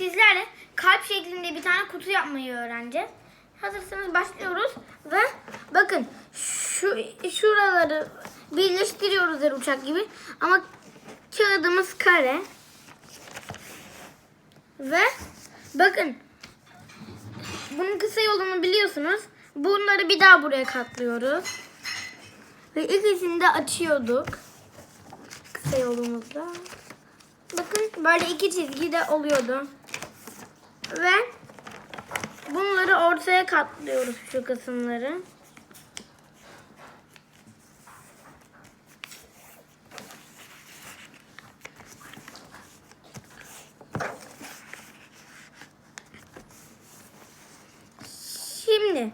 sizlerle kalp şeklinde bir tane kutu yapmayı öğreneceğiz. Hazırsanız başlıyoruz ve bakın şu şuraları birleştiriyoruz her uçak gibi ama kağıdımız kare. Ve bakın bunun kısa yolunu biliyorsunuz. Bunları bir daha buraya katlıyoruz. Ve ikisini de açıyorduk. Kısa yolumuzda. Bakın böyle iki çizgi de oluyordu. Ve bunları ortaya katlıyoruz şu kısımları. Şimdi.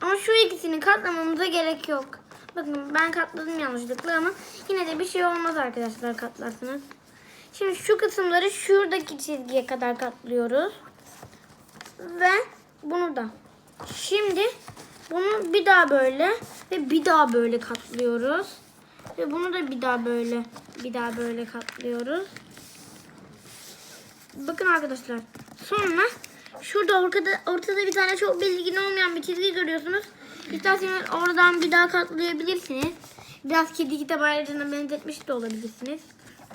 Ama şu ikisini katlamamıza gerek yok. Bakın ben katladım yanlışlıkla ama yine de bir şey olmaz arkadaşlar katlarsanız. Şimdi şu kısımları şuradaki çizgiye kadar katlıyoruz. Ve bunu da. Şimdi bunu bir daha böyle ve bir daha böyle katlıyoruz. Ve bunu da bir daha böyle bir daha böyle katlıyoruz. Bakın arkadaşlar. Sonra şurada ortada, ortada bir tane çok belirgin olmayan bir çizgi görüyorsunuz. İsterseniz oradan bir daha katlayabilirsiniz. Biraz kedi kitap ayrıcına benzetmiş de olabilirsiniz.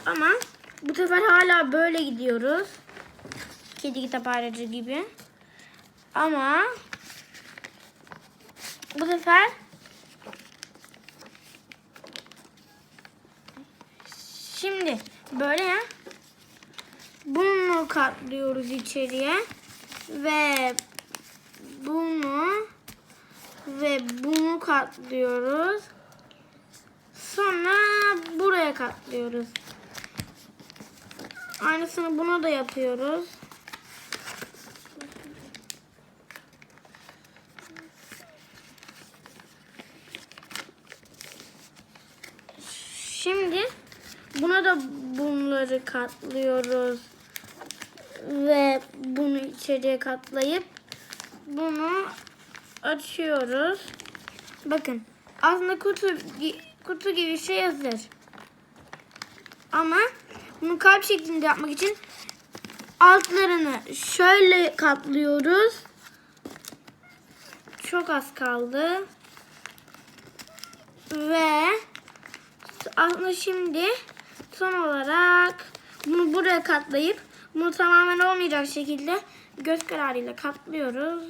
Ama bu sefer hala böyle gidiyoruz. Kedi kitap ayrıcı gibi. Ama bu sefer şimdi böyle bunu katlıyoruz içeriye ve bunu ve bunu katlıyoruz. Sonra buraya katlıyoruz. Aynısını buna da yapıyoruz. Şimdi buna da bunları katlıyoruz ve bunu içeriye katlayıp bunu açıyoruz. Bakın aslında kutu kutu gibi şey hazır. Ama bunu kalp şeklinde yapmak için altlarını şöyle katlıyoruz. Çok az kaldı. Ve aslında şimdi son olarak bunu buraya katlayıp bunu tamamen olmayacak şekilde göz kararıyla katlıyoruz.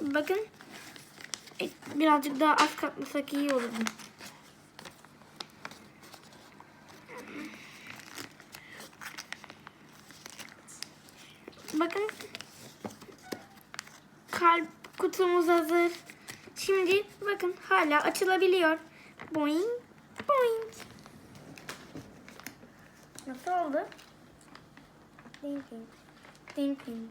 Bakın e, birazcık daha az katlasak iyi olurdu. Bakın kalp kutumuz hazır. Şimdi bakın hala açılabiliyor. Boing boing. Nasıl oldu? Ding ding. Ding ding.